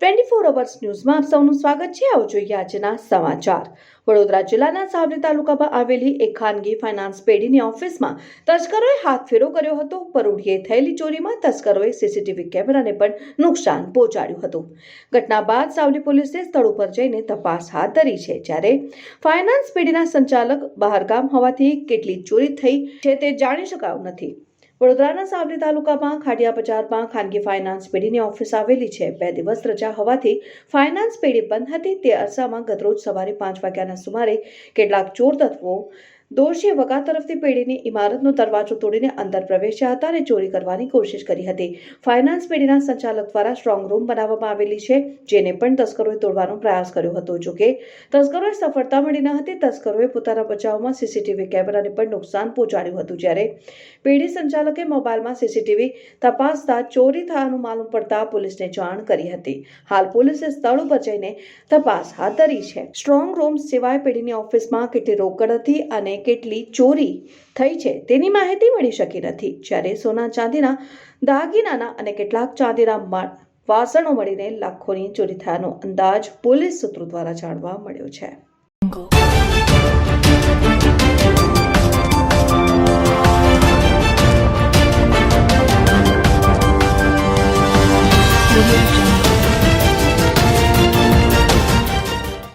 Twenty four hours ન્યૂઝમાં આપ સૌનું સ્વાગત છે. આવો જોઈએ આજના સમાચાર. વડોદરા જિલ્લાના સાવલી તાલુકામાં આવેલી એક ખાનગી ફાઇનાન્સ પેઢીની ઓફિસમાં તસ્કરોએ હાથફેરો કર્યો હતો. પરોઢીએ થયેલી ચોરીમાં તસ્કરોએ સીસીટીવી કેમેરાને પણ નુકસાન પહોંચાડ્યું હતું. ઘટના બાદ સાવલી પોલીસે સ્થળ ઉપર જઈને તપાસ હાથ ધરી છે. જ્યારે ફાઇનાન્સ પેઢીના સંચાલક બહારગામ હોવાથી કેટલી ચોરી થઈ છે તે જાણી શકાયું નથી. વડોદરાના સાવલી તાલુકામાં ખાડિયા બજારમાં ખાનગી ફાઇનાન્સ પેઢીની ઓફિસ આવેલી છે. બે દિવસ રજા હોવાથી ફાઇનાન્સ પેઢી બંધ હતી. તે અરસામાં ગતરોજ સવારે પાંચ વાગ્યાના સુમારે કેટલાક ચોર તત્વો દોષી વગા તરફથી પેઢીની ઇમારતનો દરવાજો તોડીને અંદર પ્રવેશ્યા હતા અને ચોરી કરવાની કોશિશ કરી હતી. ફાઇનાન્સ પેઢીના સંચાલક દ્વારા સ્ટ્રોંગ રૂમ બનાવવામાં આવેલી છે, જેને પણ તસ્કરોએ તોડવાનો પ્રયાસ કર્યો હતો. જોકે તસ્કરોએ સફળતા મળી ન હતી, તસ્કરોએ પોતાના બચાવમાં સીસીટીવી કેમેરાને પણ નુકસાન પહોંચાડ્યું હતું. જ્યારે પેઢી સંચાલકે મોબાઈલમાં સીસીટીવી તપાસતા ચોરી થયાનું માલુમ પડતા પોલીસને જાણ કરી હતી. હાલ પોલીસે સ્થળ ઉપર જઈને તપાસ હાથ ધરી છે. સ્ટ્રોંગ રૂમ સિવાય પેઢીની ઓફિસમાં કેટલી રોકડ હતી અને કેટલી ચોરી થઈ છે તેની માહિતી મળી શકી નથી. જ્યારે સોના ચાંદીના દાગીનાના અને કેટલાક ચાંદીના વાસણો મળીને લાખોની ચોરી થયાનો અંદાજ પોલીસ સૂત્રો દ્વારા જાણવા મળ્યો છે.